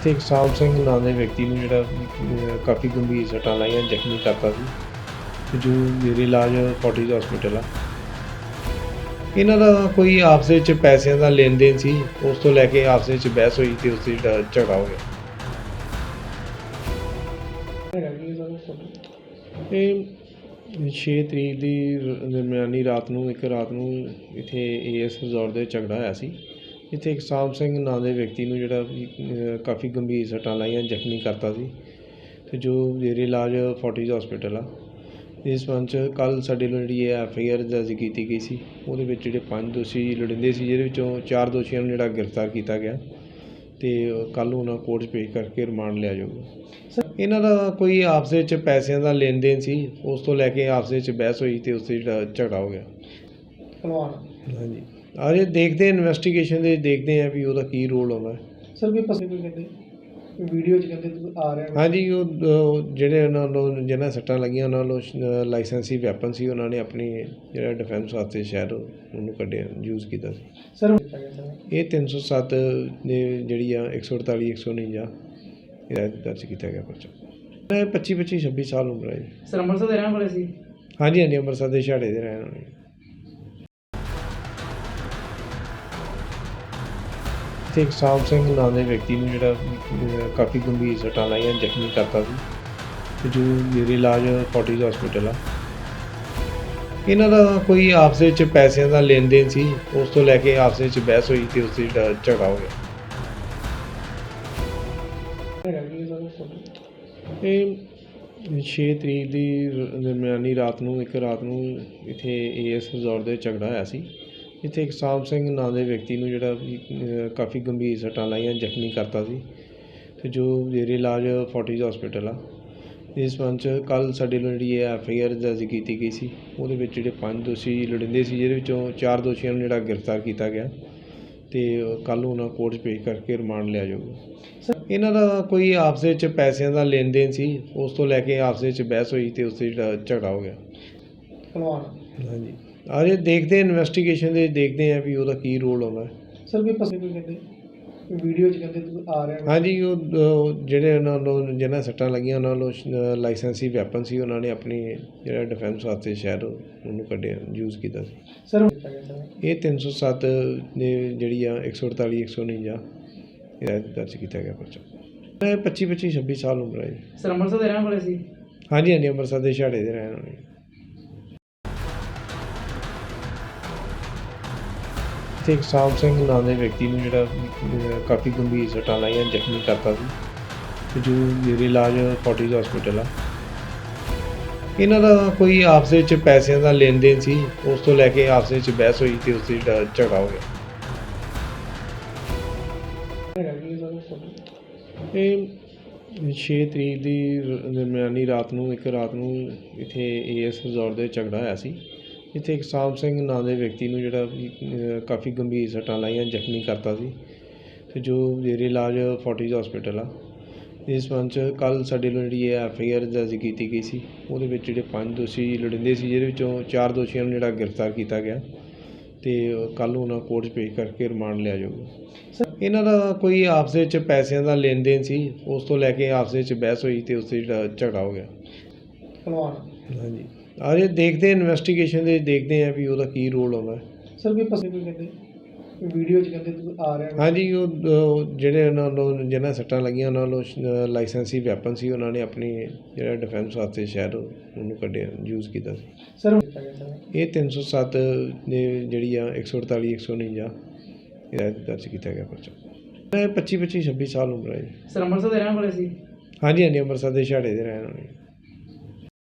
ਇੱਥੇ ਇੱਕ ਸਾਮ ਸਿੰਘ ਨਾਂ ਦੇ ਵਿਅਕਤੀ ਨੂੰ ਜਿਹੜਾ ਅਹ, ਕਾਫੀ ਗੰਭੀਰ ਸੱਟਾਂ ਲਾਈਆਂ ਜ਼ਖਮੀ ਕਰਤਾ ਸੀ ਤੇ ਜੋ ਮੇਰੇ ਇਲਾਜ ਫੋਰਟਿਸ ਹਸਪੀਟਲ ਆ। ਇਹਨਾਂ ਦਾ ਕੋਈ ਆਪਸ ਵਿੱਚ ਪੈਸਿਆਂ ਦਾ ਲੈਣ ਦੇਣ ਸੀ ਉਸ ਤੋਂ ਲੈ ਕੇ ਆਪਸ ਵਿੱਚ ਬਹਿਸ ਹੋਈ ਤੇ ਉਸ ਦੀ ਝ- ਝਗੜਾ ਹੋ ਗਿਆ। ਇਹ 6 ਤਰੀਕ ਦੀ ਰ- ਦਰਮਿਆਨੀ ਰਾਤ ਨੂੰ ਇੱਕ ਰਾਤ ਨੂੰ ਇੱਥੇ ਏਐਸ ਰਿਜ਼ੋਰਟ ਦੇ ਝਗੜਾ ਹੋਇਆ ਸੀ। ਇੱਥੇ ਇੱਕ ਸਾਮ ਸਿੰਘ ਨਾਂ ਦੇ ਵਿਅਕਤੀ ਨੂੰ ਜਿਹੜਾ ਕਾਫੀ ਗੰਭੀਰ ਸੱਟਾਂ ਲਾਈਆਂ ਜ਼ਖਮੀ ਕਰਤਾ ਸੀ ਤੇ ਜੋ ਮੇਰੇ ਇਲਾਜ ਫੋਰਟਿਸ ਹਸਪੀਟਲ ਆ। ਇਸ ਸੰਬੰਧ 'ਚ ਕੱਲ ਸਾਡੇ ਵੱਲੋਂ ਜਿਹੜੀ ਇਹ ਐਫ ਆਈ ਆਰ ਦਰਜ ਕੀਤੀ ਗਈ ਸੀ ਉਹਦੇ ਵਿੱਚ ਜਿਹੜੇ ਪੰਜ ਦੋਸ਼ੀ ਲੋੜੀਂਦੇ ਸੀ ਜਿਹਦੇ ਵਿੱਚੋਂ ਚਾਰ ਦੋਸ਼ੀਆਂ ਨੂੰ ਜਿਹੜਾ ਗ੍ਰਿਫਤਾਰ ਕੀਤਾ ਗਿਆ ਤੇ ਕੱਲ ਉਹਨਾਂ ਕੋਰਟ 'ਚ ਪੇਸ਼ ਕਰਕੇ ਰਿਮਾਂਡ ਲਿਆ ਜਾਊਗਾ। ਇਹਨਾਂ ਦਾ ਕੋਈ ਆਪਸ ਵਿੱਚ ਪੈਸਿਆਂ ਦਾ ਲੈਣ ਦੇਣ ਸੀ ਉਸ ਤੋਂ ਲੈ ਕੇ ਆਪਸ ਵਿੱਚ ਬਹਿਸ ਹੋਈ ਤੇ ਉਸ ਦੀ ਝ- ਝਗੜਾ ਹੋ ਗਿਆ। ਭਲਵਾਨ ਹਾਂਜੀ ਆਰੇ ਦੇਖਦੇ ਇਨਵੈਸਟੀਗੇਸ਼ਨ ਦੇ ਦੇਖਦੇ ਆ ਵੀ ਉਹਦਾ ਕੀ ਰੋਲ ਆਉਂਦਾ। ਹੈ ਸਰ ਵੀ ਪਸੇ ਕੋਈ ਕਹਿੰਦੇ ਵੀਡੀਓ ਚ ਕਹਿੰਦੇ ਤੂੰ ਆ ਰਿਹਾ। ਹਾਂਜੀ ਉਹ ਉਹ ਜਿਹੜੇ ਉਹਨਾਂ ਨੂੰ ਜਿਹਨਾਂ ਸੱਟਾਂ ਲੱਗੀਆਂ ਉਹਨਾਂ ਨੂੰ ਲਾਇਸੈਂਸੀ ਵੈਪਨ ਸੀ ਉਹਨਾਂ ਨੇ ਆਪਣੀ ਜਿਹੜਾ ਡਿਫੈਂਸ ਵਾਸਤੇ ਸ਼ਾਇਦ ਉਹਨੂੰ ਕੱਢਿਆ ਯੂਜ਼ ਕੀਤਾ ਸੀ। ਸਰ ਇਹ 307 ਦੇ ਜਿਹੜੀ ਆ 148 149 ਇਹਦਾ ਦਰਜ ਕੀਤਾ ਗਿਆ ਪਰਚਾ। ਇਹ 25 25 26 ਸਾਲ ਉਮਰ ਹੈ ਜੀ। ਸਰ ਅੰਮ੍ਰਿਤਸਰ ਦੇ ਰਹਿਣ ਵਾਲੇ ਸੀ? ਹਾਂਜੀ ਹਾਂਜੀ ਅੰਮ੍ਰਿਤਸਰ ਦੇ ਛਾੜੇ ਦੇ ਰਹਿਣ ਵਾਲੇ। ਤੇ ਇੱਕ ਸਾਮ ਸਿੰਘ ਨਾਂ ਦੇ ਵਿਅਕਤੀ ਨੂੰ ਜਿਹੜਾ ਅਹ, ਕਾਫੀ ਗੰਭੀਰ ਸੱਟਾਂ ਲਾਈਆਂ ਜ਼ਖਮੀ ਕਰਤਾ ਸੀ। ਤੇ ਜੋ ਮੇਰੇ ਇਲਾਜ ਫੋਰਟਿਸ ਹਸਪੀਟਲ ਆ। ਇਹਨਾਂ ਦਾ ਕੋਈ ਆਪਸ ਵਿੱਚ ਪੈਸਿਆਂ ਦਾ ਲੈਣ ਦੇਣ ਸੀ ਉਸ ਤੋਂ ਲੈ ਕੇ ਆਪਸ ਵਿੱਚ ਬਹਿਸ ਹੋਈ ਤੇ ਉਸ ਦੀ ਝ- ਝਗੜਾ ਹੋ ਗਿਆ। ਇਹ 6 ਤਰੀਕ ਦੀ ਰ- ਦਰਮਿਆਨੀ ਰਾਤ ਨੂੰ ਇੱਕ ਰਾਤ ਨੂੰ ਇੱਥੇ ਏਐਸ ਰਿਜ਼ੋਰਟ ਦੇ ਝਗੜਾ ਹੋਇਆ ਸੀ। ਇੱਥੇ ਇੱਕ ਸਾਮ ਸਿੰਘ ਨਾਂ ਦੇ ਵਿਅਕਤੀ ਨੂੰ ਜਿਹੜਾ ਕਾਫੀ ਗੰਭੀਰ ਸੱਟਾਂ ਲਾਈਆਂ ਜ਼ਖਮੀ ਕਰਤਾ ਸੀ ਤੇ ਜੋ ਮੇਰੇ ਇਲਾਜ ਫੋਰਟਿਸ ਹਸਪੀਟਲ ਆ। ਇਸ ਸੰਬੰਧ 'ਚ ਕੱਲ ਸਾਡੇ ਵੱਲੋਂ ਜਿਹੜੀ ਇਹ ਐਫ ਆਈ ਆਰ ਦਰਜ ਕੀਤੀ ਗਈ ਸੀ ਉਹਦੇ ਵਿੱਚ ਜਿਹੜੇ ਪੰਜ ਦੋਸ਼ੀ ਲੋੜੀਂਦੇ ਸੀ ਜਿਹਦੇ ਵਿੱਚੋਂ ਚਾਰ ਦੋਸ਼ੀਆਂ ਨੂੰ ਜਿਹੜਾ ਗ੍ਰਿਫਤਾਰ ਕੀਤਾ ਗਿਆ ਤੇ ਕੱਲ ਉਹਨਾਂ ਕੋਰਟ 'ਚ ਪੇਸ਼ ਕਰਕੇ ਰਿਮਾਂਡ ਲਿਆ ਜਾਊਗਾ। ਇਹਨਾਂ ਦਾ ਕੋਈ ਆਪਸ ਵਿੱਚ ਪੈਸਿਆਂ ਦਾ ਲੈਣ ਦੇਣ ਸੀ ਉਸ ਤੋਂ ਲੈ ਕੇ ਆਪਸ ਵਿੱਚ ਬਹਿਸ ਹੋਈ ਤੇ ਉਸ ਦੀ ਝ- ਝਗੜਾ ਹੋ ਗਿਆ। ਭਲਵਾਨ ਹਾਂਜੀ ਆਰੇ ਦੇਖਦੇ ਇਨਵੈਸਟੀਗੇਸ਼ਨ ਦੇ ਦੇਖਦੇ ਆ ਵੀ ਉਹਦਾ ਕੀ ਰੋਲ ਆਉਂਦਾ। ਸਰ ਵੀ ਪਸੇ ਕੋਈ ਕਹਿੰਦੇ ਵੀਡੀਓ ਚ ਕਹਿੰਦੇ ਤੂੰ ਆ ਰਿਹਾ। ਹਾਂਜੀ ਉਹ ਉਹ ਜਿਹੜੇ ਉਹਨਾਂ ਨੂੰ ਜਿਹਨਾਂ ਸੱਟਾਂ ਲੱਗੀਆਂ ਉਹਨਾਂ ਨੂੰ ਲਾਇਸੈਂਸੀ ਵੈਪਨ ਸੀ ਉਹਨਾਂ ਨੇ ਆਪਣੀ ਜਿਹੜਾ ਡਿਫੈਂਸ ਵਾਸਤੇ ਸ਼ਾਇਦ ਉਹਨੂੰ ਕੱਢਿਆ ਯੂਜ਼ ਕੀਤਾ ਸੀ। ਸਰ ਇਹ 307 ਦੇ ਜਿਹੜੀ ਆ 148 149 ਇਹਦਾ ਦਰਜ ਕੀਤਾ ਗਿਆ ਪਰਚਾ। ਇਹ 25 25 26 ਸਾਲ ਉਮਰ ਹੈ ਜੀ। ਸਰ ਅੰਮ੍ਰਿਤਸਰ ਦੇ ਰਹਿਣ ਵਾਲੇ ਸੀ? ਹਾਂਜੀ ਹਾਂਜੀ ਅੰਮ੍ਰਿਤਸਰ ਦੇ ਛਾੜੇ ਦੇ ਰਹਿਣ ਵਾਲੇ। ਤੇ ਇੱਕ ਸਾਮ ਸਿੰਘ ਨਾਂ ਦੇ ਵਿਅਕਤੀ ਨੂੰ ਜਿਹੜਾ ਅਹ, ਕਾਫੀ ਗੰਭੀਰ ਸੱਟਾਂ ਲਾਈਆਂ ਜ਼ਖਮੀ ਕਰਤਾ ਸੀ ਤੇ ਜੋ ਮੇਰੇ ਇਲਾਜ ਫੋਰਟਿਸ ਹਸਪੀਟਲ ਆ। ਇਹਨਾਂ ਦਾ ਕੋਈ ਆਪਸ ਵਿੱਚ ਪੈਸਿਆਂ ਦਾ ਲੈਣ ਦੇਣ ਸੀ ਉਸ ਤੋਂ ਲੈ ਕੇ ਆਪਸ ਵਿੱਚ ਬਹਿਸ ਹੋਈ ਤੇ ਉਸ ਦੀ ਝ- ਝਗੜਾ ਹੋ ਗਿਆ। ਇਹ 6 ਤਰੀਕ ਦੀ ਰ- ਦਰਮਿਆਨੀ ਰਾਤ ਨੂੰ ਇੱਕ ਰਾਤ ਨੂੰ ਇੱਥੇ ਏਐਸ ਰਿਜ਼ੋਰਟ ਦੇ ਝਗੜਾ ਹੋਇਆ ਸੀ। ਇੱਥੇ ਇੱਕ ਸਾਮ ਸਿੰਘ ਨਾਂ ਦੇ ਵਿਅਕਤੀ ਨੂੰ ਜਿਹੜਾ ਕਾਫੀ ਗੰਭੀਰ ਸੱਟਾਂ ਲਾਈਆਂ ਜ਼ਖਮੀ ਕਰਤਾ ਸੀ। ਤੇ ਜੋ ਮੇਰੇ ਇਲਾਜ ਫੋਰਟਿਸ ਹਸਪੀਟਲ ਆ। ਇਸ ਸੰਬੰਧ 'ਚ ਕੱਲ ਸਾਡੇ ਵੱਲੋਂ ਜਿਹੜੀ ਇਹ ਐਫ ਆਈ ਆਰ ਦਰਜ ਕੀਤੀ ਗਈ ਸੀ। ਉਹਦੇ ਵਿੱਚ ਜਿਹੜੇ ਪੰਜ ਦੋਸ਼ੀ ਲੋੜੀਂਦੇ ਸੀ ਜਿਹਦੇ ਵਿੱਚੋਂ ਚਾਰ ਦੋਸ਼ੀਆਂ ਨੂੰ ਜਿਹੜਾ ਗ੍ਰਿਫਤਾਰ ਕੀਤਾ ਗਿਆ। ਤੇ ਕੱਲ ਉਹਨਾਂ ਕੋਰਟ 'ਚ ਪੇਸ਼ ਕਰਕੇ ਰਿਮਾਂਡ ਲਿਆ ਜਾਊਗਾ। ਇਹਨਾਂ ਦਾ ਕੋਈ ਆਪਸ ਵਿੱਚ ਪੈਸਿਆਂ ਦਾ ਲੈਣ ਦੇਣ ਸੀ। ਉਸ ਤੋਂ ਲੈ ਕੇ ਆਪਸ ਵਿੱਚ ਬਹਿਸ ਹੋਈ ਤੇ ਉਸ ਦੀ ਝ- ਝਗੜਾ ਹੋ ਗਿਆ। ਭਲਵਾਨ ਹਾਂਜੀ ਆਰੇ ਦੇਖਦੇ ਇਨਵੈਸਟੀਗੇਸ਼ਨ ਦੇ ਦੇਖਦੇ ਆ ਵੀ ਉਹਦਾ ਕੀ ਰੋਲ ਆਉਂਦਾ। ਹੈ ਸਰ ਵੀ ਪਸੇ ਕੋਈ ਕਹਿੰਦੇ ਵੀਡੀਓ ਚ ਕਹਿੰਦੇ ਤੂੰ ਆ ਰਿਹਾ ਹਾਂਜੀ ਉਹ ਉਹ ਜਿਹੜੇ ਉਹਨਾਂ ਨੂੰ ਜਿਹਨਾਂ ਸੱਟਾਂ ਲੱਗੀਆਂ ਉਹਨਾਂ ਨੂੰ ਲਾਇਸੈਂਸੀ ਵੈਪਨ ਸੀ ਉਹਨਾਂ ਨੇ ਆਪਣੀ ਜਿਹੜਾ ਡਿਫੈਂਸ ਵਾਸਤੇ ਸ਼ਾਇਦ ਉਹਨੂੰ ਕੱਢਿਆ ਯੂਜ਼ ਕੀਤਾ ਸੀ। ਸਰ ਇਹ 307 ਦੇ ਜਿਹੜੀ ਆ 148 149 ਇਹਦਾ ਦਰਜ ਕੀਤਾ ਗਿਆ ਪਰਚਾ। ਇਹ 25 25 26 ਸਾਲ ਉਮਰ ਹੈ ਜੀ। ਸਰ ਅੰਮ੍ਰਿਤਸਰ ਦੇ ਰਹਿਣ ਵਾਲੇ ਸੀ? ਹਾਂਜੀ ਹਾਂਜੀ ਅੰਮ੍ਰਿਤਸਰ ਦੇ ਛਾੜੇ ਦੇ ਰਹਿਣ ਵਾਲੇ।